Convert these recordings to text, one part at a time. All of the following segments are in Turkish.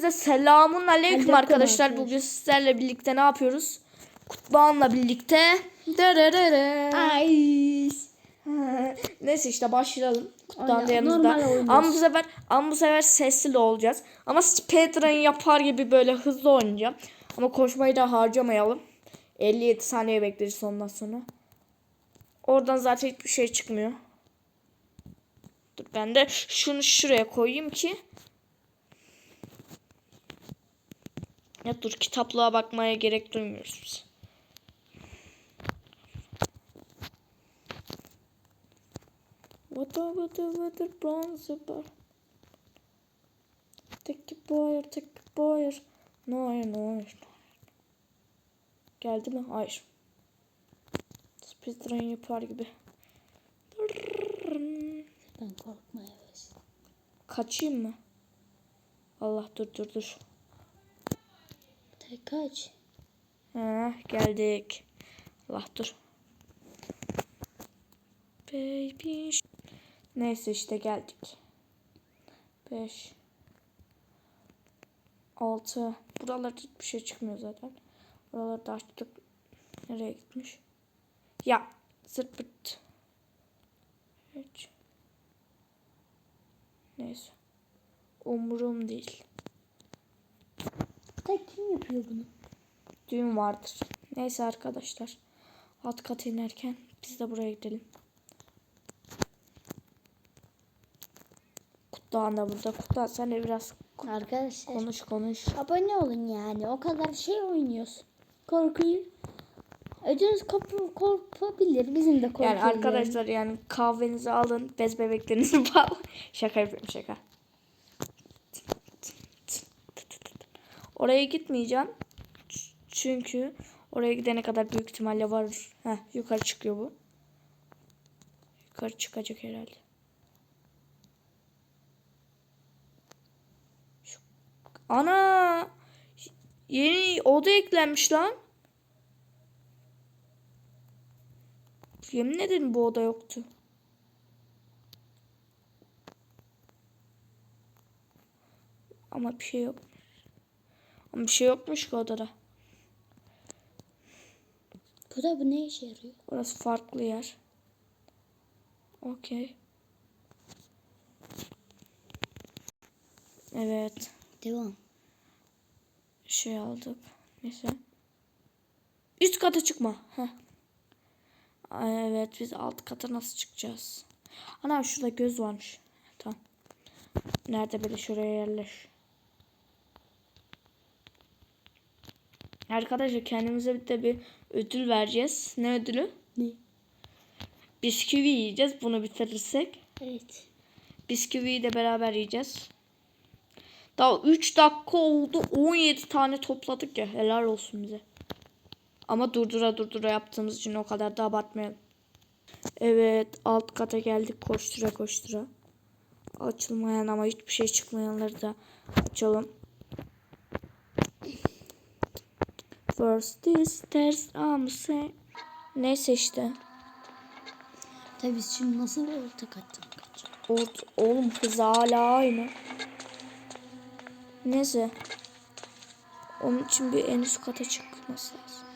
Hepinize selamun aleyküm arkadaşlar. Bugün sizlerle birlikte ne yapıyoruz? Kutluhan'la birlikte. Ay. Neyse işte başlayalım. Aynen, da yanımızda. Ama bu sefer ama bu sefer sesli olacağız. Ama speedrun yapar gibi böyle hızlı oynayacağım. Ama koşmayı da harcamayalım. 57 saniye bekleriz ondan sonra. Oradan zaten hiçbir şey çıkmıyor. Dur ben de şunu şuraya koyayım ki. Ya dur kitaplığa bakmaya gerek duymuyoruz biz. Water, water, water, bronze bar. Take a boy, take a boy. No, hayır, no, hayır, no. Geldi mi? Hayır. Speedrun yapar gibi. Ben korkmaya başladım. Kaçayım mı? Allah dur dur dur. Kaç. Ha, geldik. Allah dur. Baby. Neyse işte geldik. 5 6 Buralarda hiçbir şey çıkmıyor zaten. Buraları da açtık. Nereye gitmiş? Ya zırt pırt. 3 Neyse. Umurum değil. Tek kim yapıyor bunu? düğün vardır. Neyse arkadaşlar. Alt kata inerken biz de buraya gidelim. Kutluhan da burada. Kutluhan sen de biraz Arkadaşlar. konuş konuş. Abone olun yani. O kadar şey oynuyoruz. Korkuyu. Ödünüz korkabilir. Bizim de korkuyoruz. Yani arkadaşlar yani kahvenizi alın. Bez bebeklerinizi bağlayın. Şaka yapıyorum şaka. Oraya gitmeyeceğim. Çünkü oraya gidene kadar büyük ihtimalle var. Heh, yukarı çıkıyor bu. Yukarı çıkacak herhalde. Şu- Ana! Yeni oda eklenmiş lan. Yemin ederim bu oda yoktu. Ama bir şey yok. Ama bir şey yokmuş ki odada. Bu da bu ne işe yarıyor? Orası farklı yer. Okey. Evet. Devam. Şey aldık. Neyse. Üst kata çıkma. Heh. Evet biz alt kata nasıl çıkacağız? Ana şurada göz varmış. Tamam. Nerede böyle şuraya yerleş. Arkadaşlar kendimize bir de bir ödül vereceğiz. Ne ödülü? Ne? Bisküvi yiyeceğiz bunu bitirirsek. Evet. Bisküviyi de beraber yiyeceğiz. Daha 3 dakika oldu. 17 tane topladık ya. Helal olsun bize. Ama durdura durdura yaptığımız için o kadar da abartmayalım. Evet alt kata geldik koştura koştura. Açılmayan ama hiçbir şey çıkmayanları da açalım. First this I'm saying. Neyse işte. Tabii biz şimdi nasıl orta kattan kaçacağız? Ort oğlum hız hala aynı. Neyse. Onun için bir en üst kata çıkması lazım.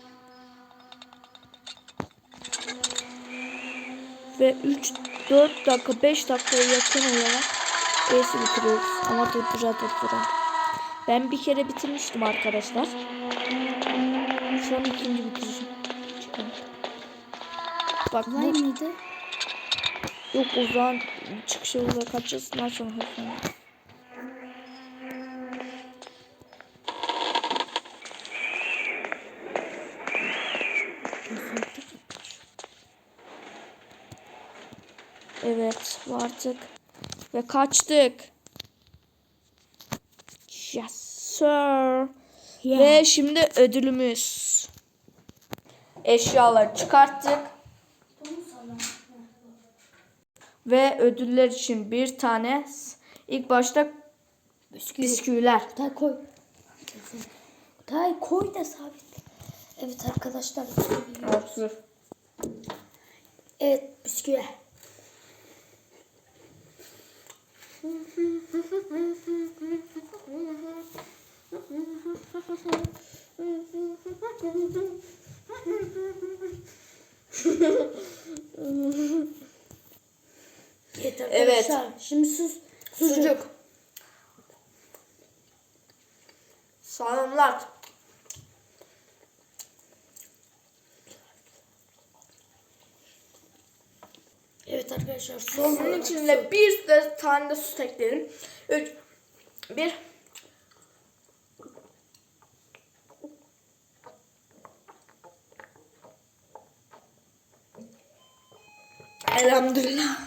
Ve 3, 4 dakika, 5 dakikaya yakın olarak Ace'i bitiriyoruz. Ama durdura durdura. Ben bir kere bitirmiştim arkadaşlar. Şu an ikinci. Çıkalım. Bak Kolay bu mıydı? Yok o zaman çıkışı olarak kaçacağız. Ondan sonra hızlı. Evet vardık. Ve kaçtık. Yes sir. Ve şimdi ödülümüz. Eşyaları çıkarttık. Ve ödüller için bir tane ilk başta bisküviler. Tay koy. Tay koy da sabit. Evet arkadaşlar. bisküvi. Evet bisküvi. Evet. Şimdi sus. Sucuk. Salamlar. Evet arkadaşlar. Son Bunun içinde bir de tane de süt ekleyelim. Üç, bir. Elhamdülillah.